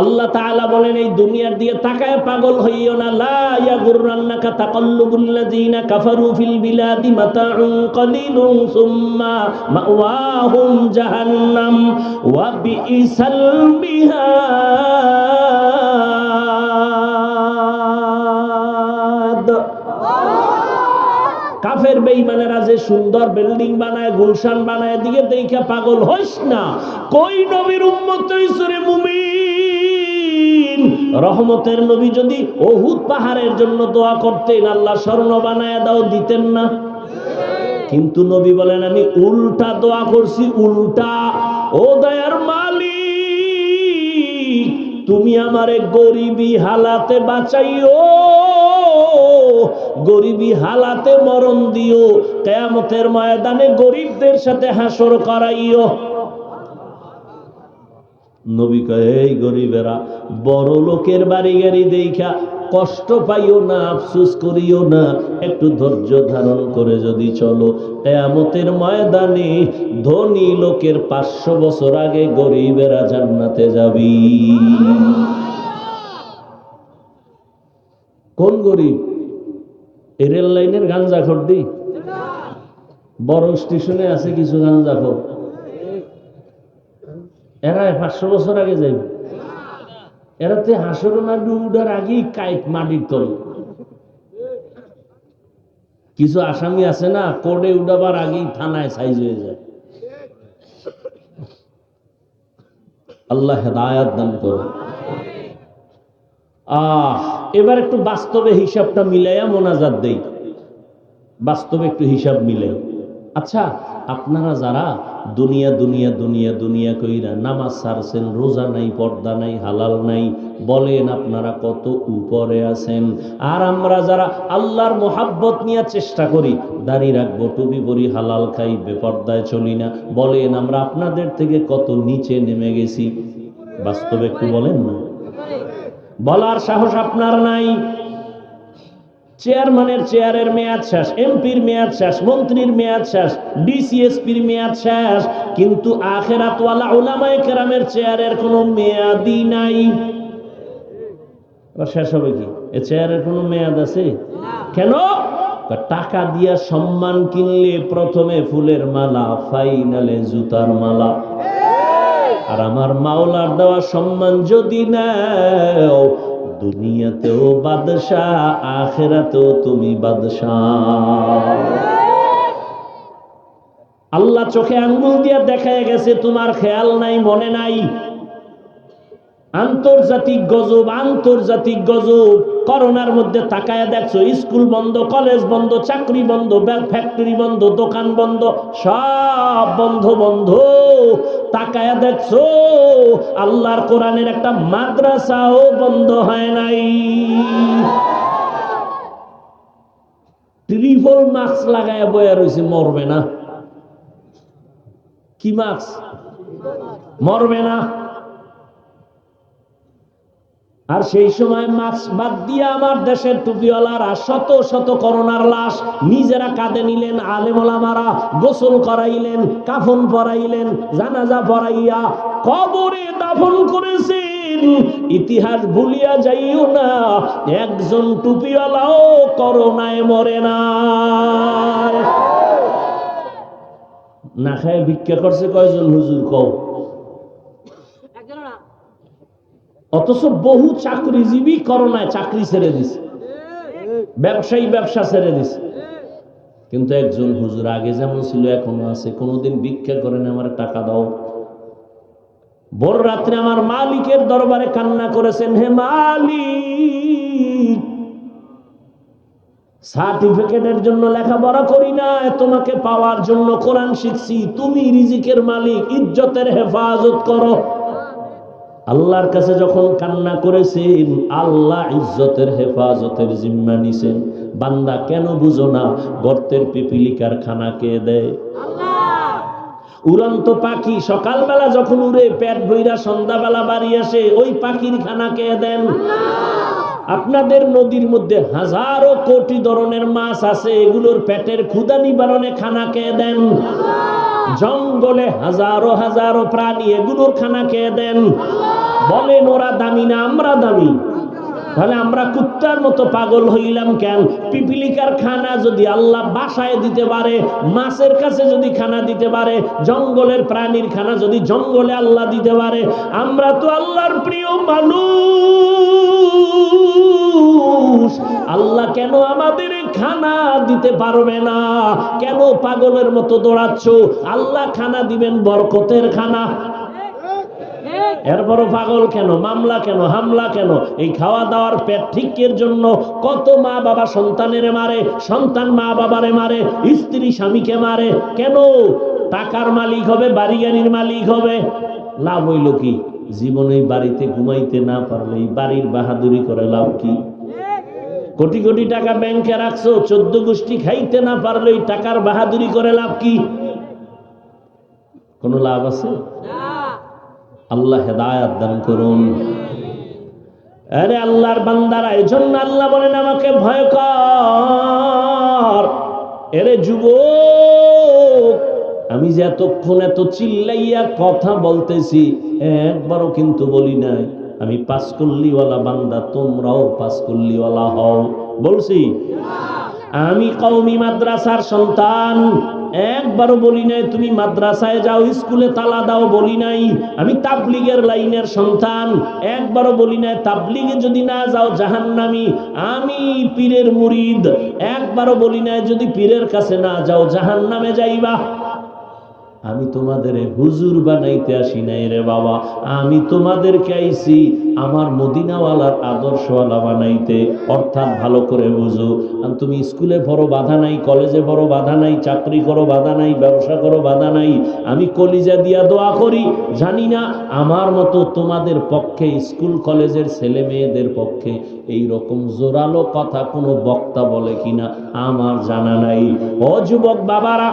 আল্লাহ তাআলা বলেন, এই দুনিয়ার দিয়ে তাকায় পাগল হইও না। লা ইয়াগুররান্নাকা তাকাল্লুবুল্লাযিনা কাফারু ফিল বিলাদি মাতাউন কালিলুন সুম্মা মাওয়াহুম জাহান্নাম ওয়া বিইসাল মিহাদ। কাফের বেঈমানেরা যে সুন্দর বিল্ডিং বানায়, গুলশান বানায় দিকে দেখে পাগল হইস না। কই নবীর উম্মত হইছরে মুমিন? রহমতের নবী যদি ওহুদ পাহাড়ের জন্য দোয়া করতেন, আল্লাহ স্বর্ণ বানায় দাও, দিতেন না। কিন্তু নবী বলেন, আমি উল্টা দোয়া করছি, উল্টা। ও দয়ার মালিক, তুমি আমারে গরিবী হালাতে বাঁচাইও, গরিবী হালাতে মরণ দিও, কেয়ামতের ময়দানে গরিবদের সাথে হাসর করাইও। নবী কয়, এই গরিবেরা, বড় লোকের বাড়ি গাড়ি দেখা কষ্ট পাইও না, আফসুস করিও না, একটু ধৈর্য ধারণ করে যদি চলো, কেয়ামতের ময়দানে ধনী লোকের পাঁচশো বছর আগে গরিবেরা জান্নাতে যাবি। কোন গরিব? রেল লাইনের গাঞ্জা দি? বড় স্টেশনে আছে কিছু গাঞ্জা খর এরা পাঁচশো বছর আগে যাইবে। এরা তো হাসর না উঠার আগেই কাইট মাটির তল। কিছু আসামি আছে না কোর্টে উঠাবার আগেই থানায় সাইজ হয়ে যায়। আল্লাহ হেদায়াত দান করো আহ, এবার একটু বাস্তবে হিসাবটা মিলাইয়া মোনাজাত দেই। বাস্তবে একটু হিসাব মিলে আচ্ছা আপনারা যারা দুনিয়া দুনিয়া দুনিয়া দুনিয়া কইরা নামাজ সারছেন, রোজা নাই, পর্দা নাই, হালাল নাই, বলেন আপনারা কত উপরে আছেন। আর আমরা যারা আল্লাহর মোহাব্বত নিয়ে চেষ্টা করি দাঁড়িয়ে রাখব, টুপি পরি, হালাল খাই, বেপর্দায় চলি না, বলেন আমরা আপনাদের থেকে কত নিচে নেমে গেছি। বাস্তবে একটু বলেন না। বলার সাহস আপনার নাই। চেয়ারম্যানের চেয়ারের মেয়াদ শেষ, এমপির মেয়াদ শেষ, মন্ত্রীর মেয়াদ শেষ, ডিসিএসপির মেয়াদ শেষ, কিন্তু আখেরাতওয়ালা ওলামায়ে কেরামের চেয়ারের কোনো মেয়াদই নাই। শেষ হবে কি? এ চেয়ারের কোনো মেয়াদ আছে? কেন? টাকা দিয়া সম্মান কিনলে প্রথমে ফুলের মালা, ফাইনালে জুতার মালা। আর আমার মাওলার দেওয়া সম্মান যদি নাও দুনিয়াতেও বাদশাহ, আখেরাতেও তুমি বাদশাহ। আল্লাহ চোখে আঙ্গুল দিয়া দেখা গেছে, তোমার খেয়াল নাই, মনে নাই। আন্তর্জাতিক গজব আন্তর্জাতিক গজব। করোনার মধ্যে তাকায় দেখছ, স্কুল বন্ধ, কলেজ বন্ধ, চাকরি বন্ধ ফ্যাক্টরি বন্ধ, দোকান বন্ধ, সব বন্ধ বন্ধ। তাকায় দেখছ, আল্লাহর কোরআনের একটা মাদ্রাসাও বন্ধ হয় নাই। ট্রিপল মাস্ক লাগায় বয়া রয়েছে মরবে না। কি মাস্ক মরবে না। আর সেই সময় মাস্ক বাদ দিয়ে আমার দেশের টুপিওয়ালারা শত শত করোনার লাশ নিজেরা কাঁদে নিলেন, আলেমলামারা গোসল করাইলেন, কাফন পরাইলেন, জানাজা পরাইয়া কবরে দাফন করেছেন। ইতিহাস ভুলিয়া যাইও না, একজন টুপিওয়ালাও করোনায় মরে না না খায় ভিক্ষা করছে কয়জন হুজুর কও? অথচ বহু চাকরিজীবী করোনায় চাকরি ছেড়ে দিছে। ব্যবসায়ী ব্যবসা ছেড়ে দিছে। কিন্তু একজন হুজুর আগে যেমন ছিল, এখনও আছে। কোনোদিন ভিক্ষা করেন আমার টাকা দাও। ভোর রাত্রে আমার মালিকের দরবারে কান্না করেছেন, হে মালিক, সার্টিফিকেটের জন্য লেখাপড়া করি না, তোমাকে পাওয়ার জন্য কোরআন শিখছি। তুমি রিজিকের মালিক, ইজ্জতের হেফাজত করো। আল্লাহর কাছে যখন কান্না করেছেন আল্লাহ ইজ্জতের হেফাজতের জিম্মা নিছেন। বান্দা কেন বুঝো না গর্তের পিপিলিকার খানা কে দেয়? উড়ন্ত পাখি সকালবেলা যখন উড়ে পেট ভৈরা সন্ধ্যাবেলা বাড়ি আসে ওই পাখির খানা কে দেন? আপনাদের নদীর মধ্যে হাজারো কোটি ধরনের মাছ আছে এগুলোর পেটের ক্ষুদা নিবারণে খানা কে দেন? জঙ্গলে হাজারো হাজারো প্রাণী এগুলোর খানা কে দেন। বলেন, ওরা দামি না আমরা দামি? তাহলে আমরা কুত্তার মতো পাগল হইলাম কেন? পিপিলিকার খানা যদি আল্লাহ বাসায় দিতে পারে, মাছের কাছে যদি খানা দিতে পারে, জঙ্গলের প্রাণীর খানা যদি জঙ্গলে আল্লাহ দিতে পারে, আমরা তো আল্লাহর প্রিয় মানুষ। খানা দিতে পারবে না। কেন পাগলের মতো দৌড়াচ্ছ? আল্লাহ খানা দিবেন বরকতের খানা। এরপরও পাগল কেন? মামলা কেন? হামলা কেন? এই খাওয়া দাওয়ার পেট ঠিকের জন্য কত মা বাবা সন্তানের মারে, সন্তান মা বাবারে মারে, স্ত্রী স্বামীকে মারে। কেন? টাকার মালিক হবে বাড়ি গাড়ির মালিক হবে। লাভ হইল কি? জীবনে বাড়িতে ঘুমাইতে না পারলে বাড়ির বাহাদুরি করে লাভ কি? কোটি কোটি টাকা ব্যাংকে রাখছো, চোদ্দ গোষ্ঠী খাইতে না পারলে টাকার বাহাদুরি করে লাভ কি? কোনো লাভ আছে? আল্লাহ হেদায়াত দান করুন। আরে আল্লাহর বান্দারা এই জন্য আল্লাহ বলেন, আমাকে ভয় কর। এরে যুব আমি যে এতক্ষণ এত চিল্লাইয়া কথা বলতেছি, একবারও কিন্তু বলি নাই। আমি পাস করলিওয়ালা বান্দা, তোমরাও পাস করলিওয়ালা হও। বলছি, আমি কৌমি মাদ্রাসার সন্তান, একবারও বলি নাই, তুমি মাদ্রাসায় যাও, স্কুলে তালা দাও বলি নাই। আমি তাবলিগের লাইনের সন্তান, একবারও বলি নাই, তাবলিগে যদি না যাও জাহান্নামি, আমি পীরের মুরিদ। একবারও বলি নাই, যদি পীরের কাছে না যাও জাহান্নামে যাইবা। আমি তোমাদের হুজুর বানাইতে আসি নাই রে বাবা। আমি তোমাদেরকে আইছি আমার মদিনাওয়ালার আদর্শওয়ালা বানাইতে। অর্থাৎ ভালো করে বুঝো। তুমি স্কুলে বড় বাধা নাই, কলেজে বড় বাধা নাই, চাকরি করো, বাধা নাই, ব্যবসা করো, বাধা নাই। আমি কলিজা দিয়া দোয়া করি। জানি না, আমার মতো তোমাদের পক্ষে, স্কুল কলেজের ছেলে মেয়েদের পক্ষে এই রকম জোরালো কথা কোনো বক্তা বলে কিনা আমার জানা নাই। অযুবক বাবারা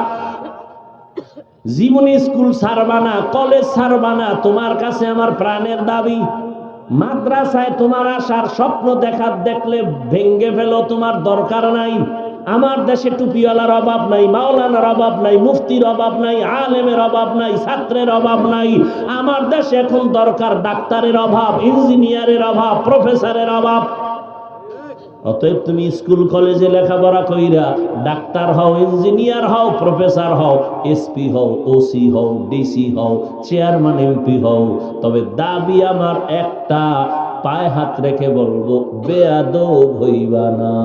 জীবনে স্কুল ছাড়বানা কলেজ ছাড়বানা তোমার কাছে আমার প্রাণের দাবি। মাদ্রাসায় তোমার আসার স্বপ্ন দেখার দেখলে ভেঙ্গে ফেলো, তোমার দরকার নাই। আমার দেশে টুপিওয়ালার অভাব নাই, মাওলানার অভাব নাই, মুফতির অভাব নাই, আলেমের অভাব নাই, ছাত্রের অভাব নাই। আমার দেশে এখন দরকার ডাক্তারের অভাব, ইঞ্জিনিয়ারের অভাব, প্রফেসরের অভাব। অতএব তুমি স্কুল, কলেজে লেখাপড়া কইরা ডাক্তার হও, ইঞ্জিনিয়ার হও, প্রফেসর হও, এসপি হও, ওসি হও, ডিসি হও, চেয়ারম্যান, এমপি হও। তবে দাবি আমার একটা, পায়ে হাত রেখে বলব, বেয়াদব হইবা না।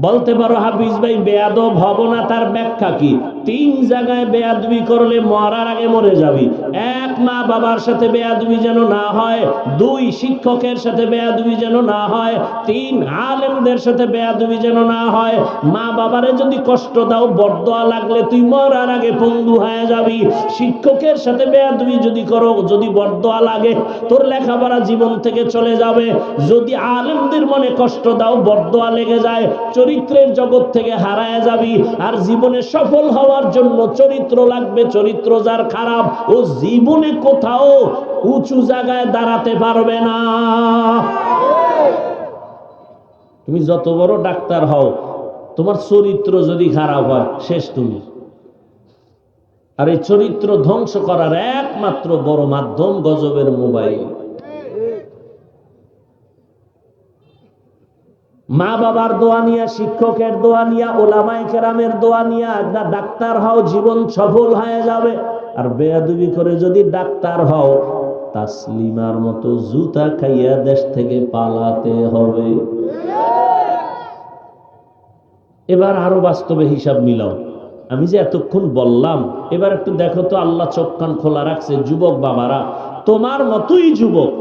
বলতে পারো হাফিজ ভাই, বেয়াদব হব না, তার ব্যাখ্যা কি? তিন জায়গায় বেয়াদবি করলে মরার আগে মরে যাবি। এক মা বাবার সাথে বেয়াদবি যেন না হয়, দুই শিক্ষকের সাথে বেয়াদবি যেন না হয়, তিন আলেমদের সাথে বেয়াদবি যেন না হয়। মা বাবারে যদি কষ্ট দাও বরদোয়া লাগলে তুই মরার আগে পঙ্গু হয়ে যাবি। শিক্ষকের সাথে বেয়াদবি যদি করো, যদি বরদোয়া লাগে, তোর লেখাপড়া জীবন থেকে চলে যাবে। যদি আলেমদের মনে কষ্ট দাও বরদোয়া লেগে যায় চরিত্রের জগৎ থেকে হারায় যাবি আর জীবনে সফল হওয়ার জন্য চরিত্র লাগবে, চরিত্র যার খারাপ, ও জীবনে কোথাও উঁচু জায়গায় দাঁড়াতে পারবে না। তুমি যত বড় ডাক্তার হও, তোমার চরিত্র যদি খারাপ হয়, শেষ তুমি। আর এই চরিত্র ধ্বংস করার একমাত্র বড় মাধ্যম গজবের মোবাইল। মা বাবার দোয়া নিয়া, শিক্ষকের দোয়া নিয়া ওলামাই কেরামের দোয়া নিয়া একটা ডাক্তার হও, জীবন সফল হয়ে যাবে। আর বেয়াদুবি করে যদি ডাক্তার হও, তাসলিমার মতো জুতা খাইয়া দেশ থেকে পালাতে হবে। এবার আরও বাস্তবে হিসাব মিলাও। আমি যে এতক্ষণ বললাম, এবার একটু দেখো তো আল্লাহ চোখ কান খোলা রাখছে, যুবক বাবারা, তোমার মতোই যুবক।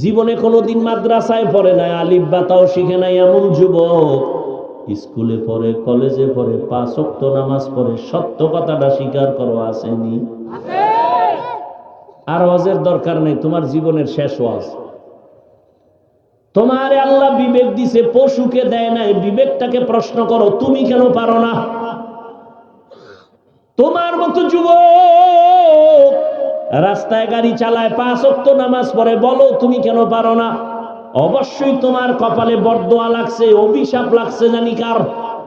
জীবনে কোনোদিন মাদ্রাসায় পড়ে নাই আলিফ বাতাও শিখে নাই এমন যুবক। স্কুলে পড়ে কলেজে পড়ে পাঁচ ওয়াক্ত নামাজ পড়ে সত্য কথাটা স্বীকার করো আসেনি? আর ওয়াজের দরকার নেই তোমার জীবনের শেষ ওয়াজ। তোমার আল্লাহ বিবেক দিছে পশুকে দেয় নাই বিবেকটাকে প্রশ্ন করো তুমি কেন পারো না? তোমার মতো যুবক রাস্তায় গাড়ি চালায় পাঁচ অক্ত নামাজ পড়ে, বলো তুমি কেন পারো না? অবশ্যই তোমার কপালে বরদোয়া লাগছে, অভিশাপ লাগছে জানি কার।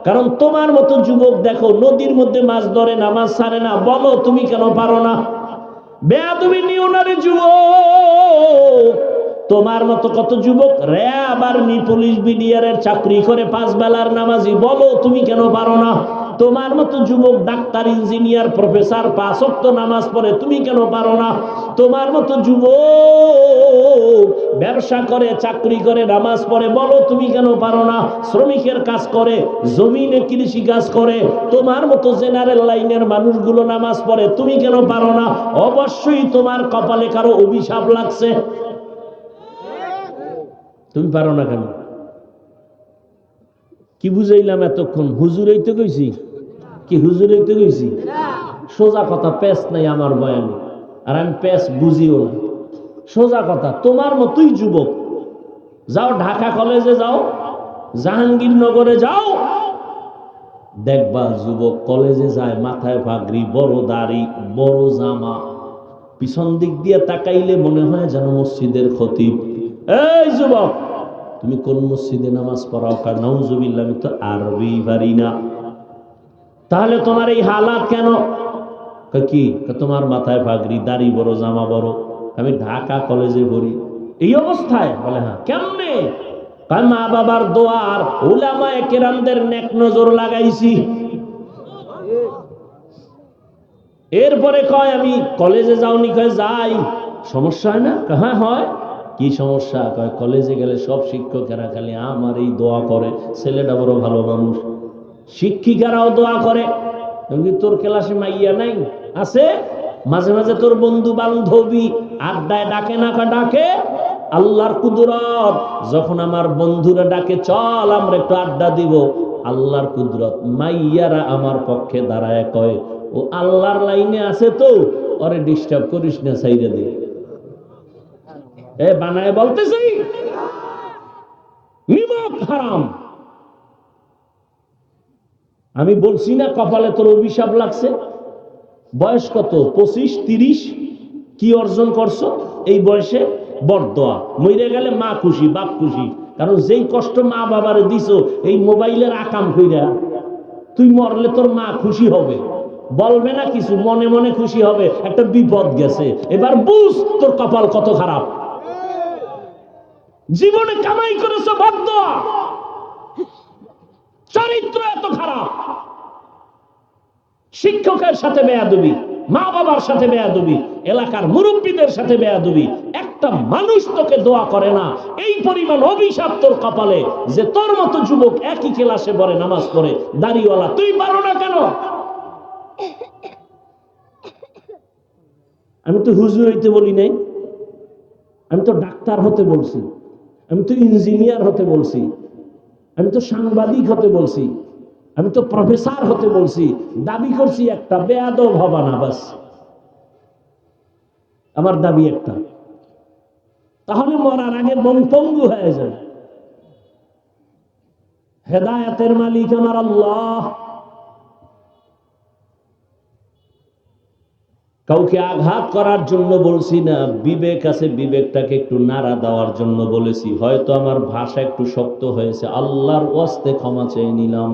কারণ তোমার মতো যুবক দেখো, নদীর মধ্যে মাছ ধরে, নামাজ ছাড়ে না, বলো তুমি কেন পারো না? বেয়াদবি নিও না রে যুবক। তোমার মতো কত যুবক র্যাব আর্মি, পুলিশ, বিডিআরের চাকরি করে পাঁচ বেলার নামাজি, বলো তুমি কেন পারো না? তোমার মতো যুবক ডাক্তার, ইঞ্জিনিয়ার, প্রফেসর পাঁচক্ত নামাজ পড়ে, তুমি কেন পারো না? তোমার মতো যুবক ব্যবসা করে, চাকরি করে, নামাজ পড়ে, বলো তুমি কেন পারো না? শ্রমিকের কাজ করে, জমিনে কৃষি কাজ করে, তোমার মতো জেনারেল লাইনের মানুষগুলো নামাজ পড়ে, তুমি কেন পারো না? অবশ্যই তোমার কপালে কারও অভিশাপ লাগছে। তুমি পারো না কেন? কি বুঝাইলাম এতক্ষণ? হুজুরেই তো কইছি? কি হুজুরেই তো কইছি? সোজা কথা প্যাস নাই আমার বয়ানে। আর আমি প্যাস বুঝিও না। সোজা কথা, তোমার মতোই যুবক। যাও ঢাকা কলেজে যাও, জাহাঙ্গীরনগরে যাও। দেখবা যুবক কলেজে যায়, মাথায় পাগড়ি বড় দাড়ি, বড় জামা। পিছন দিক দিয়ে তাকাইলে মনে হয় যেন মসজিদের খতিব। এই যুবক! তুমি কোন মসজিদে নামাজ পড়াও? কার নৌজুবিল্লা আমি তো আরবি পারি না। তাহলে তোমার এই হালাত কেন? কি? তোমার মাথায় পাগড়ি দাড়ি বড়, জামা বড়, আমি ঢাকা কলেজে পড়ি। এই অবস্থায়? বলে হ্যাঁ। কেমনে? মা বাবার দোয়ার উলামা কেরামদের নেক নজর লাগাইছি। এরপরে কয়, আমি কলেজে যাওনি, কয়, যাই। সমস্যা হয় না? হ্যাঁ হয়। কি সমস্যা? কয় কলেজে গেলে সব শিক্ষকেরা খালি আমার এই দোয়া করে। ছেলেটা বড় ভালো মানুষ। শিক্ষিকারাও দোয়া করে। তোর ক্লাসে মাইয়া নাই? আছে। মাঝে মাঝে তোর বন্ধু বান্ধবী আড্ডায় ডাকে না ডাকে? আল্লাহর কুদরত, যখন আমার বন্ধুরা ডাকে, চল আমরা একটু আড্ডা দিব। আল্লাহর কুদরত, মাইয়ারা আমার পক্ষে দাঁড়ায় কয়, ও আল্লাহর লাইনে আছে তো, ওরে ডিস্টার্ব করিস না সাইডে দিয়ে এ বানায় বলতেছি, নিমক হারাম। আমি বলছি না কপালে তোর অভিশাপ লাগছে। বয়স কত? পঁচিশ, তিরিশ? কি অর্জন করছ? এই বয়সে বরদোয়া। মরে গেলে মা খুশি, বাপ খুশি। কারণ যেই কষ্ট মা বাবারে দিছো, এই মোবাইলের আকাম কইরা তুই মরলে তোর মা খুশি হবে। বলবে না কিছু, মনে মনে খুশি হবে। একটা বিপদ গেছে। এবার বুঝ তোর কপাল কত খারাপ। জীবনে কামাই করেছ বরদোয়া চরিত্র এত খারাপ। শিক্ষকের সাথে বেয়াদবি, মা বাবার সাথে বেয়াদবি, এলাকার মুরব্বীদের সাথে বেয়াদবি। একটা মানুষ তোকে দোয়া করে না, এই পরিমাণ অভিশাপ তোর কপালে যে তোর মতো যুবক একই ক্লাসে বরে নামাজ পড়ে, দাড়িওয়ালা, তুই পারো না কেন? আমি তো হুজুর হইতে বলি নাই, আমি তো ডাক্তার হতে বলছি। আমি তো ইঞ্জিনিয়ার হতে বলছি, আমি তো সাংবাদিক হতে বলছি, আমি তো প্রফেসর হতে বলছি, দাবি করছি একটা, বেয়াদব হবা না বাস। আমার দাবি একটা। তাহলে মরার আগে মন পঙ্গু হয়ে যায় হেদায়াতের মালিক আমার আল্লাহ। কাউকে আঘাত করার জন্য বলছি না, বিবেক আছে, বিবেকটাকে একটু নাড়া দেওয়ার জন্য বলেছি। হয়তো আমার ভাষা একটু শক্ত হয়েছে, আল্লাহর ওয়াস্তে ক্ষমা চেয়ে নিলাম।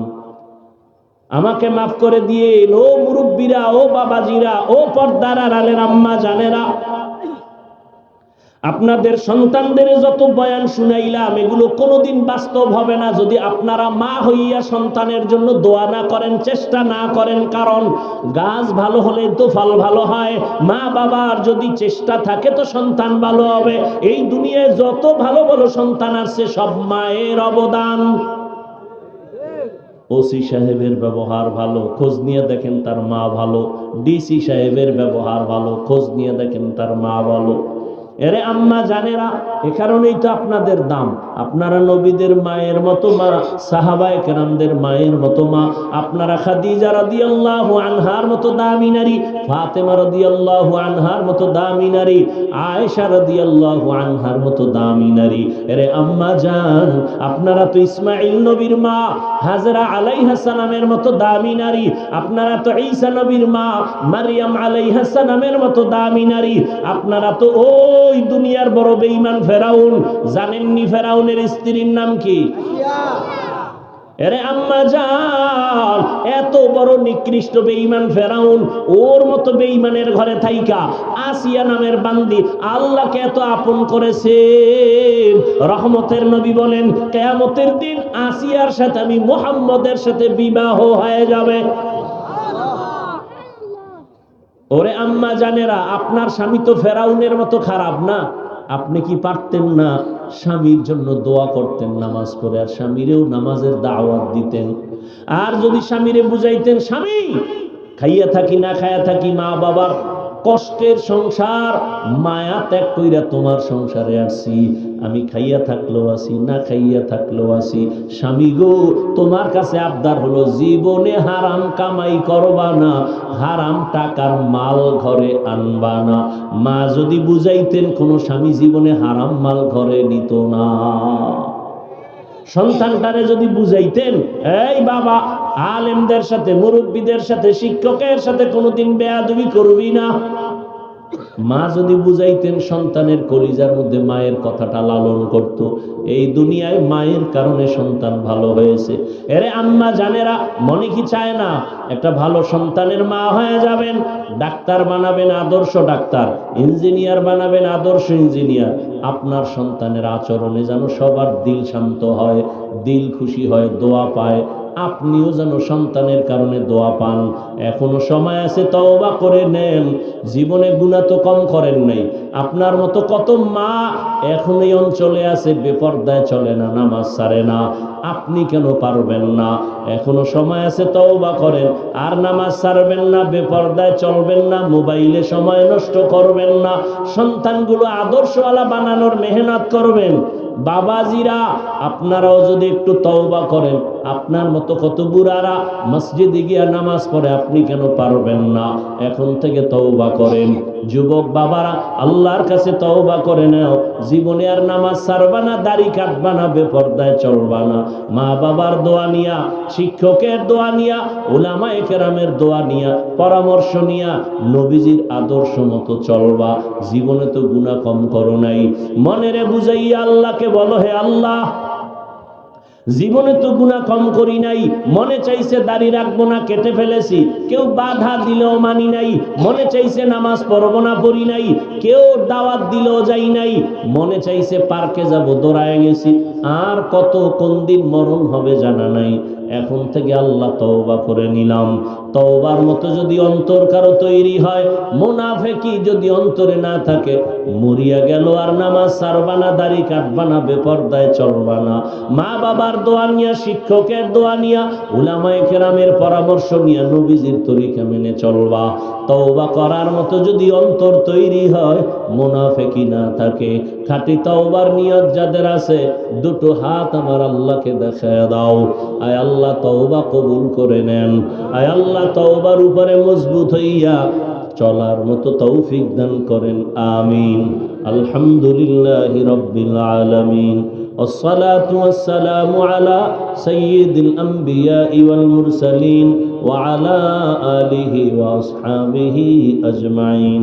আমাকে মাফ করে দিয়ে ও মুরব্বীরা, ও বাবাজিরা, ও পর্দার রালের আম্মা জানেরা। আপনাদের সন্তানদের যত বয়ান শুনাইলাম, এগুলো কোনোদিন বাস্তব হবে না। যদি আপনারা মা হইয়া সন্তানের জন্য দোয়া না করেন, চেষ্টা না করেন, কারণ গাছ ভালো হলে তো ফল ভালো হয়। মা বাবার যদি চেষ্টা থাকে তো সন্তান ভালো হবে। এই দুনিয়ায় যত ভালো ভালো সন্তান আসছে সব মায়ের অবদান। ওসি সাহেবের ব্যবহার ভালো, খোঁজ নিয়ে দেখেন তার মা ভালো। ডিসি সাহেবের ব্যবহার ভালো, খোঁজ নিয়ে দেখেন তার মা ভালো। এরে আম্মা জানেরা, এ কারণেই তো আপনাদের দাম। আপনারা নবীদের মায়ের মতো মা, সাহাবায়ে কেরামদের মায়ের মতো মা। আপনারা খাদিজা রাদিয়াল্লাহু আনহার মতো দামি নারী, ফাতেমা রাদিয়াল্লাহু আনহার মতো দামি নারী, আয়েশা রাদিয়াল্লাহু আনহার মতো দামি নারী। এরে আম্মা জান, আপনারা তো ইসমাইল নবীর মা, হাজরা আলাইহা সালামের মতো দামি নারী। আপনারা তো ঈসা নবীর মা, মারিয়াম আলাইহা সালামের মতো দামি নারী। আপনারা তো ওই দুনিয়ার বড় বেঈমান ফেরাউন, জানেননি ফেরাউনের স্ত্রীর নাম কি? এত বড় নিকৃষ্ট বেঈমান ফেরাউন, ওর মতো বেঈমানের ঘরে থাইকা, আসিয়া নামের বান্দি, আল্লাহকে এত আপন করেছেন। রহমতের নবী বলেন, কেয়ামতের দিন আসিয়ার সাথে আমি মোহাম্মদের সাথে বিবাহ হয়ে যাবে। ওরে আম্মা জানেরা, আপনার স্বামী তো ফেরাউনের মতো খারাপ না? আপনি কি পারতেন না স্বামীর জন্য দোয়া করতেন, নামাজ পড়ে? আর স্বামীরেও নামাজের দাওয়াত দিতেন। আর যদি স্বামীরে বুঝাইতেন, স্বামী, খাইয়া থাকি না, খাইয়া থাকি মা বাবার কষ্টের সংসার, মায়া ত্যাগ কইরা তোমার সংসারে আসছি আমি খাইয়া থাকলেও আসি, না খাইয়া থাকলেও আসি। স্বামী গো, তোমার কাছে আবদার হলো, জীবনে হারাম কামাই করবা না। হারাম টাকার মাল ঘরে আনবা না। মা যদি বুঝাইতেন কোনো স্বামী জীবনে হারাম মাল ঘরে নিত না। সন্তানটারে যদি বুঝাইতেন, এই বাবা আলেমদের সাথে, মুরব্বীদের সাথে, শিক্ষকের সাথে কোনোদিন বেয়াদবি করবি না। মা যদি বুঝাইতেন সন্তানের কলিজার মধ্যে মায়ের কথাটা লালন করত, এই দুনিয়ায় মায়ের কারণে সন্তান ভালো হয়েছে। এরে আম্মা জানেরা, মনে কি চায় না, একটা ভালো সন্তানের মা হয়ে যাবেন, ডাক্তার বানাবেন, আদর্শ ডাক্তার, ইঞ্জিনিয়ার বানাবেন, আদর্শ ইঞ্জিনিয়ার। আপনার সন্তানের আচরণে যেন সবার দিল শান্ত হয়, দিল খুশি হয়, দোয়া পায় আপনিও যেন সন্তানের কারণে দোয়া পান। এখনও সময় আছে, তওবা করে নেন। জীবনে গুণা তো কম করেন নাই। আপনার মতো কত মা এখন এই অঞ্চলে আছে, বেপর্দায় চলে না, নামাজ সারে না। আপনি কেন পারবেন না? এখনও সময় আছে, তওবা করেন। আর নামাজ সারবেন না, বেপর্দায় চলবেন না, মোবাইলে সময় নষ্ট করবেন না। সন্তানগুলো আদর্শওয়ালা বানানোর মেহনত করবেন। বাবাজিরা, আপনারাও যদি একটু তওবা করেন, আপনার মতো কত বুড়ারা মসজিদে গিয়া নামাজ পড়ে, আপনি কেন পারবেন না? এখন থেকে তওবা করেন। যুবক বাবারা, আল্লাহর কাছে তওবা করে নাও। জীবনে আর নামাজ সারবা না, দাড়ি কাটবা না, বেপর্দায় চলবা না। মা বাবার দোয়া নিয়া, শিক্ষকের দোয়া নিয়া ওলামায়ে কেরামের দোয়া নিয়া, পরামর্শ নিয়া, নবীজির আদর্শ মতো চলবা। জীবনে তো গুণা কম করো নাই। মনেরে বুঝাইয়া আল্লাহকে বলো হে আল্লাহ, জীবনে তো গুণা কম করি নাই, মনে চাইছে দাড়ি রাখব না, কেটে ফেলেছি, কেউ বাধা দিলেও মানি নাই, মনে চাইছে নামাজ পড়ব না, পড়ি নাই, কেউ দাওয়াত দিলেও যাই নাই, মনে চাইছে পার্কে যাব দৌড়ায় গেছি, আর কত কোন দিন মরণ হবে জানা নাই এখন থেকে আল্লাহ তওবা করে নিলাম। তওবার মতো যদি অন্তর কারও তৈরি হয়, মোনাফেকি যদি অন্তরে না থাকে, মরিয়া গেল আর নামাজ সারবা না, দাড়ি কাটবা না, বেপর্দায় চলবা না। মা বাবার দোয়া নিয়া, শিক্ষকের দোয়া নিয়া, উলামায়ে কেরামের পরামর্শ নিয়া, নবীজির তরিকা মেনে চলবা। তওবা করার মতো যদি অন্তর তৈরি হয়, মোনাফেকি না থাকে। খাঁটি তওবার নিয়ত যাদের আছে দুটো হাত আমার আল্লাহকে দেখায় দাও আয় আল্লাহ তওবা কবুল করে নেন আয় আল্লাহ তওবার উপরে মজবুত হইয়া চলার মতো তৌফিক দান করেন আমিন আলহামদুলিল্লাহ রব্বিল আলামিন والصلاة والسلام على سيد الأنبياء والمرسلين وعلى آله وأصحابه أجمعين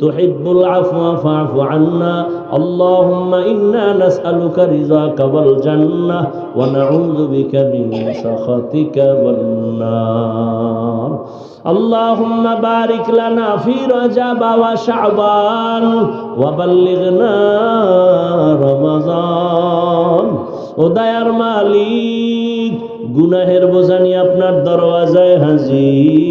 تحب العفو فاعف عنا اللهم إنا نسألك رضاك والجنة ونعوذ بك من سخطك والنار اللهم بارك لنا في رجب وشعبان وبلغنا رمضان উদয়ার মালিক গুনাহের বোঝানি আপনার দরওয়াজায় হাজির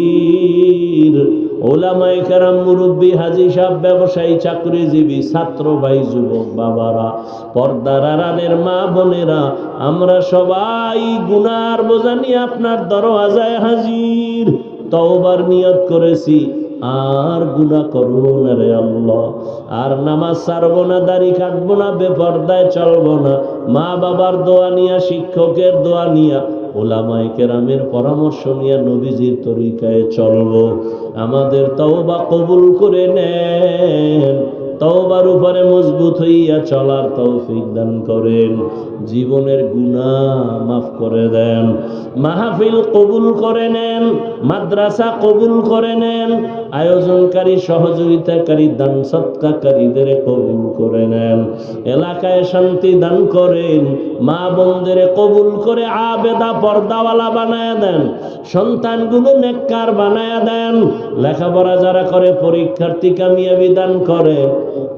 ওলামাই কারাম মুরব্বী হাজি সাহেব, ব্যবসায়ী, চাকরিজীবী, ছাত্র ভাই, যুবক বাবারা, পর্দার আড়ালের মা বোনেরা, আমরা সবাই গুনার বোঝানি আপনার দরওয়াজায় হাজির। তওবার নিয়ত করেছি, আর গুণা করব না রে আল্লাহ। আর নামাজ ছাড়বো না, দাড়ি কাটবো না, বেপর্দায় চলবো না। মা বাবার দোয়া নিয়া, শিক্ষকের দোয়া নিয়া ওলামাই কেরামের পরামর্শ নিয়ে নবীজির তরিকায় চলবো। আমাদের তওবা কবুল করে নেন। তওবার উপরে মজবুত হইয়া চলার তৌফিক দান করেন। জীবনের গুণা মাফ করে দেন। মাহফিল কবুল করে নেন। মাদ্রাসা কবুল করে নেন। আয়োজনকারী, সহযোগিতাকারী, দান সৎকারীদের কবুল করে নেন। এলাকায় শান্তি দান করেন। মা বোনদের কবুল করে আবেদা পর্দাওয়ালা বানায় দেন। সন্তানগুলো নেককার বানায় দেন। লেখাপড়া যারা করে, পরীক্ষার্থী কামিয়াবি দান করে।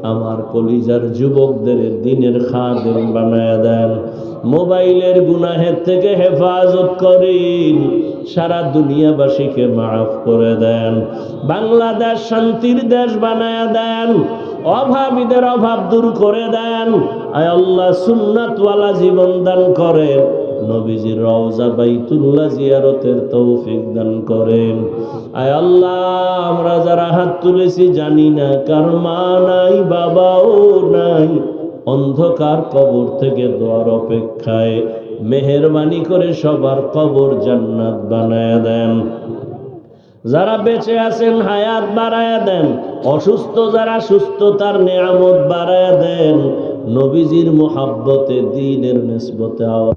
আমার কলিজার যুবকদের দিনের খাদেম বানায় দেন। মোবাইলের গুনাহের থেকে হেফাজত করেন। সারা দুনিয়াবাসীকে মাফ করে দেন। বাংলাদেশ শান্তির দেশ বানায় দেন। অভাবীদের অভাব দূর করে দেন। আয় আল্লাহ সুন্নাতওয়ালা জীবন দান করেন। নবীজির রওজা বাইতুল্লাহ জিয়ারতের তৌফিক দান করেন। আয় আল্লাহ, আমরা যারা হাত তুলেছি জানি না কার মা নাই, বাবাও নাই। অন্ধকার কবর থেকে দোয়ার অপেক্ষায় মেহরবানি করে সবার কবর জান্নাত বানায় দেন। যারা বেঁচে আছেন, হায়াত বাড়ায় দেন। অসুস্থ যারা সুস্থতার নিয়ামত বাড়ায় দেন। নবীজির মোহাব্বতে, দিনের নিসবতে আওয়াজ